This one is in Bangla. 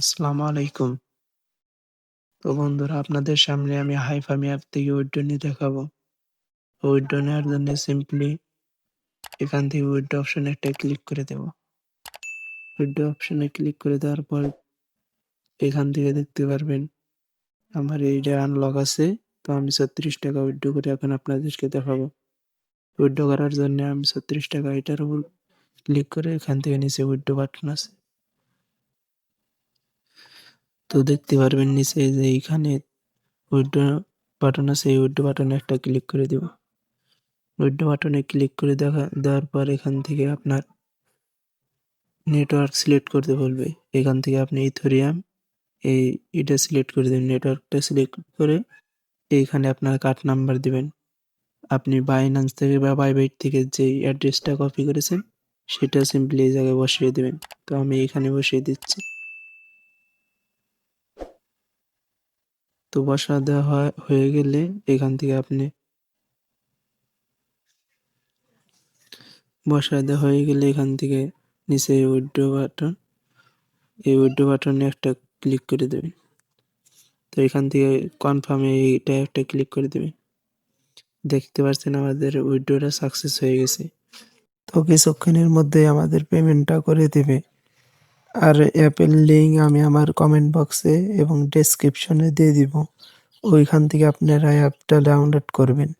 আসসালামু আলাইকুম। তো বন্ধুরা, আপনাদের সামনে আমি হাইফামি অ্যাপ থেকে উইথড্র নিয়ে দেখাবো। উইথড্র নেওয়ার জন্য সিম্পলি এখান থেকে উইথড্র অপশনে একটা ক্লিক করে দেব। উইথড্র অপশনে ক্লিক করে দেওয়ার পর এখান থেকে দেখতে পারবেন, আমার এইটা আনলক আছে, তো আমি ছত্রিশ টাকা উইথড্র করে এখন আপনাদেরকে দেখাবো। উইথড্র করার জন্য আমি ছত্রিশ টাকা এটার উপর ক্লিক করে এখান থেকে নিচে উইথড্র বাটন আছে তো দেখতে পারবেন নিচে যে এইখানে উইথড্র বাটন আছে, এই উইথড্র বাটনে একটা ক্লিক করে দেব। উইথড্র বাটনে ক্লিক করে দেখা, দেওয়ার পর এখান থেকে আপনার নেটওয়ার্ক সিলেক্ট করতে বলবে। এখান থেকে আপনি ইথোরিয়াম, এই এটা সিলেক্ট করে দেবেন নেটওয়ার্কটা সিলেক্ট করে এইখানে আপনার কার্ড নাম্বার দিবেন। আপনি বাইন্যান্স থেকে বা বাইবাইট থেকে যে অ্যাড্রেসটা কপি করেছেন, সেটা সিম্পলি এই জায়গায় বসিয়ে দেবেন। তো আমি এখানে বসিয়ে দিচ্ছি। তো বসা দেওয়া হয়, হয়ে গেলে এখান থেকে আপনি বসা দেওয়া হয়ে গেলে এখান থেকে নিচে এই উইড্রো বাটন, এই উইড্রো বাটনে একটা ক্লিক করে দেবেন। তো এখান থেকে কনফার্মে এইটা একটা ক্লিক করে দেবেন। দেখতে পাচ্ছেন আমাদের উইড্রোটা সাকসেস হয়ে গেছে। তো কিছুক্ষণের মধ্যে আমাদের পেমেন্টটা করে দেবে। আর অ্যাপের লিঙ্ক আমি আমার কমেন্ট বক্সে এবং ডেসক্রিপশনে দিয়ে দিব। ওইখান থেকে আপনারা অ্যাপটা ডাউনলোড করবেন।